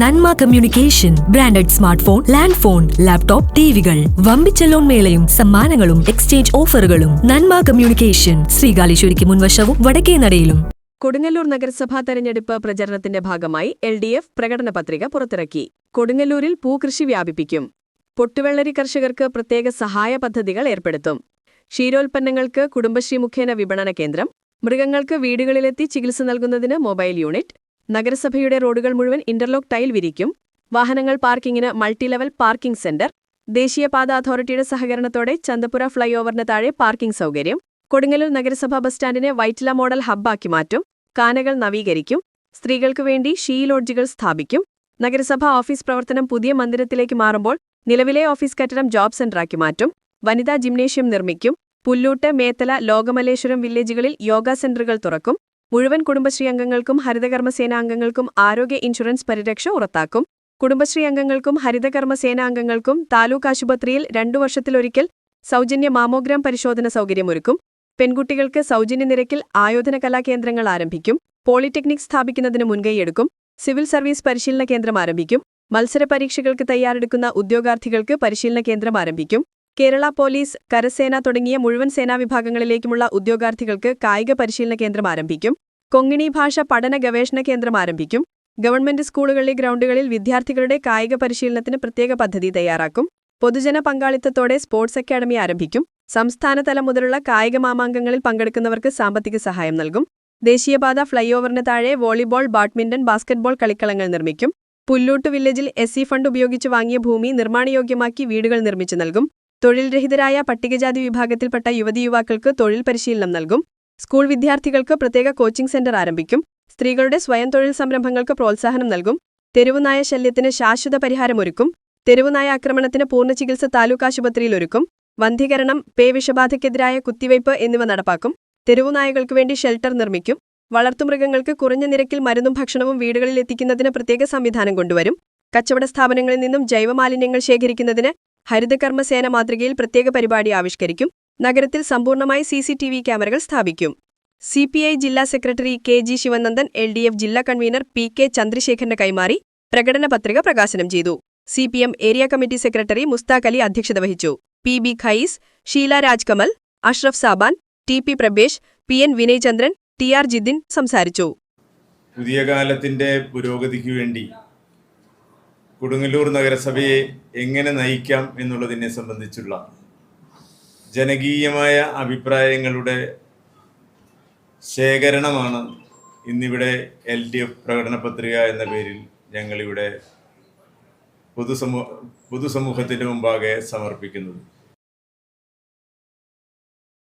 നന്മ communication branded smartphone land phone laptop ടിവികൾ. വമ്പിച്ച loan മേളയും സമ്മാനങ്ങളും എക്സ്ചേഞ്ച് ഓഫറുകളും. നന്മ കമ്മ്യൂണിക്കേഷൻ ശ്രീകാലേശ്വരിക്ക് മുൻവശവും വടക്കേ നടയിലും. കൊടുങ്ങല്ലൂർ നഗരസഭാ തെരഞ്ഞെടുപ്പ് പ്രചരണത്തിന്റെ ഭാഗമായി എൽ ഡി എഫ് പ്രകടന പത്രിക പുറത്തിറക്കി. കൊടുങ്ങല്ലൂരിൽ പൂകൃഷി വ്യാപിപ്പിക്കും. പൊട്ടുവെള്ളരി കർഷകർക്ക് പ്രത്യേക സഹായ പദ്ധതികൾ ഏർപ്പെടുത്തും. ക്ഷീരോൽപ്പന്നങ്ങൾക്ക് കുടുംബശ്രീ മുഖേന വിപണന കേന്ദ്രം. മൃഗങ്ങൾക്ക് വീടുകളിലെത്തി ചികിത്സ നൽകുന്നതിന് മൊബൈൽ യൂണിറ്റ്. നഗരസഭയുടെ റോഡുകൾ മുഴുവൻ ഇന്റർലോക്ക് ടൈൽ വിരിക്കും. വാഹനങ്ങൾ പാർക്കിങ്ങിന് മൾട്ടി ലെവൽ പാർക്കിംഗ് സെന്റർ. ദേശീയപാത അതോറിറ്റിയുടെ സഹകരണത്തോടെ ചന്തപുര ഫ്ളൈ ഓവറിന് താഴെ പാർക്കിംഗ് സൗകര്യം. കൊടുങ്ങല്ലൂർ നഗരസഭാ ബസ് സ്റ്റാൻഡിനെ വൈറ്റില മോഡൽ ഹബ്ബാക്കി മാറ്റും. കാനകൾ നവീകരിക്കും. സ്ത്രീകൾക്കു വേണ്ടി ഷീ ലോഡ്ജുകൾ സ്ഥാപിക്കും. നഗരസഭാ ഓഫീസ് പ്രവർത്തനം പുതിയ മന്ദിരത്തിലേക്ക് മാറുമ്പോൾ നിലവിലെ ഓഫീസ് കെട്ടിടം ജോബ് സെന്ററാക്കി മാറ്റും. വനിതാ ജിംനേഷ്യം നിർമ്മിക്കും. പുല്ലൂട്ട് മേത്തല ലോകമലേശ്വരം വില്ലേജുകളിൽ യോഗ സെന്ററുകൾ തുറക്കും. മുഴുവൻ കുടുംബശ്രീ അംഗങ്ങൾക്കും ഹരിതകർമ്മസേന അംഗങ്ങൾക്കും ആരോഗ്യ ഇൻഷുറൻസ് പരിരക്ഷ ഉറപ്പാക്കും. കുടുംബശ്രീ അംഗങ്ങൾക്കും ഹരിതകർമ്മസേന അംഗങ്ങൾക്കും താലൂക്ക് ആശുപത്രിയിൽ രണ്ടു വർഷത്തിലൊരിക്കൽ സൗജന്യ മാമോഗ്രാം പരിശോധന സൗകര്യമൊരുക്കും. പെൺകുട്ടികൾക്ക് സൗജന്യ നിരക്കിൽ ആയോധന കലാകേന്ദ്രങ്ങൾ ആരംഭിക്കും. പോളിടെക്നിക് സ്ഥാപിക്കുന്നതിന് മുൻകൈയെടുക്കും സിവിൽ സർവീസ് പരിശീലന കേന്ദ്രം ആരംഭിക്കും. മത്സര പരീക്ഷകൾക്ക് തയ്യാറെടുക്കുന്ന ഉദ്യോഗാർത്ഥികൾക്ക് പരിശീലന കേന്ദ്രം ആരംഭിക്കും. കേരള പോലീസ് കരസേന തുടങ്ങിയ മുഴുവൻ സേനാ വിഭാഗങ്ങളിലേക്കുമുള്ള ഉദ്യോഗാർത്ഥികൾക്ക് കായിക പരിശീലന കേന്ദ്രം ആരംഭിക്കും. കൊങ്ങിണി ഭാഷ പഠന ഗവേഷണ കേന്ദ്രം ആരംഭിക്കും. ഗവൺമെന്റ് സ്കൂളുകളിലെ ഗ്രൗണ്ടുകളിൽ വിദ്യാർത്ഥികളുടെ കായിക പരിശീലനത്തിന് പ്രത്യേക പദ്ധതി തയ്യാറാക്കും. പൊതുജന പങ്കാളിത്തത്തോടെ സ്പോർട്സ് അക്കാദമി ആരംഭിക്കും. സംസ്ഥാനതലം മുതലുള്ള കായിക മാമാങ്കങ്ങളിൽ പങ്കെടുക്കുന്നവർക്ക് സാമ്പത്തിക സഹായം നൽകും. ദേശീയപാത ഫ്ലൈഓവറിന് താഴെ വോളിബോൾ ബാഡ്മിന്റൺ ബാസ്കറ്റ്ബോൾ കളിക്കളങ്ങൾ നിർമ്മിക്കും. പുല്ലൂട്ട് വില്ലേജിൽ എസ് ഫണ്ട് ഉപയോഗിച്ച് വാങ്ങിയ ഭൂമി നിർമ്മാണയോഗ്യമാക്കി വീടുകൾ നിർമ്മിച്ചു നൽകും. തൊഴിൽ രഹിതരായ പട്ടികജാതി വിഭാഗത്തിൽപ്പെട്ട യുവതി യുവാക്കൾക്ക് തൊഴിൽ പരിശീലനം നൽകും. സ്കൂൾ വിദ്യാർത്ഥികൾക്ക് പ്രത്യേക കോച്ചിംഗ് സെന്റർ ആരംഭിക്കും. സ്ത്രീകളുടെ സ്വയം തൊഴിൽ സംരംഭങ്ങൾക്ക് പ്രോത്സാഹനം നൽകും. തെരുവുനായ ശല്യത്തിന് ശാശ്വത പരിഹാരമൊരുക്കും തെരുവുനായ ആക്രമണത്തിന് പൂർണ ചികിത്സ താലൂക്ക് ആശുപത്രിയിൽ ഒരുക്കും. വന്ധ്യകരണം പേ വിഷബാധയ്ക്കെതിരായ കുത്തിവയ്പ് എന്നിവ നടപ്പാക്കും. തെരുവുനായകൾക്ക് വേണ്ടി ഷെൽട്ടർ നിർമ്മിക്കും. വളർത്തുമൃഗങ്ങൾക്ക് കുറഞ്ഞ നിരക്കിൽ മരുന്നും ഭക്ഷണവും വീടുകളിൽ എത്തിക്കുന്നതിന് പ്രത്യേക സംവിധാനം കൊണ്ടുവരും. കച്ചവട സ്ഥാപനങ്ങളിൽ നിന്നും ജൈവമാലിന്യങ്ങൾ ശേഖരിക്കുന്നതിന് ഹരിതകർമ്മസേന മാതൃകയിൽ പ്രത്യേക പരിപാടി ആവിഷ്കരിക്കും. നഗരത്തിൽ സമ്പൂർണമായി സി സി ടി വി ക്യാമറകൾ സ്ഥാപിക്കും. സി പി ഐ ജില്ലാ secretary K G Sivanandan L D F ജില്ലാ കൺവീനർ പി കെ ചന്ദ്രശേഖരന് കൈമാറി പ്രകടന പത്രിക പ്രകാശനം ചെയ്തു. C P M area committee secretary Mushtaq Ali അധ്യക്ഷത വഹിച്ചു. P B Khais Sheela Rajkamal Ashraf Saban T P Prabesh P N Vinayachandran T R Jithin സംസാരിച്ചു. പുതിയ കാലത്തിന്റെ പുരോഗതിക്ക് വേണ്ടി കൊടുങ്ങല്ലൂർ നഗരസഭയെ എങ്ങനെ നയിക്കാം എന്നുള്ളതിനെ സംബന്ധിച്ചുള്ള ജനകീയമായ അഭിപ്രായങ്ങളുടെ ശേഖരണമാണ് ഇന്നിവിടെ എൽ ഡി എഫ് പ്രകടന പത്രിക എന്ന പേരിൽ ഞങ്ങളിവിടെ പൊതുസമൂഹ പൊതുസമൂഹത്തിന്റെ മുമ്പാകെ സമർപ്പിക്കുന്നത്.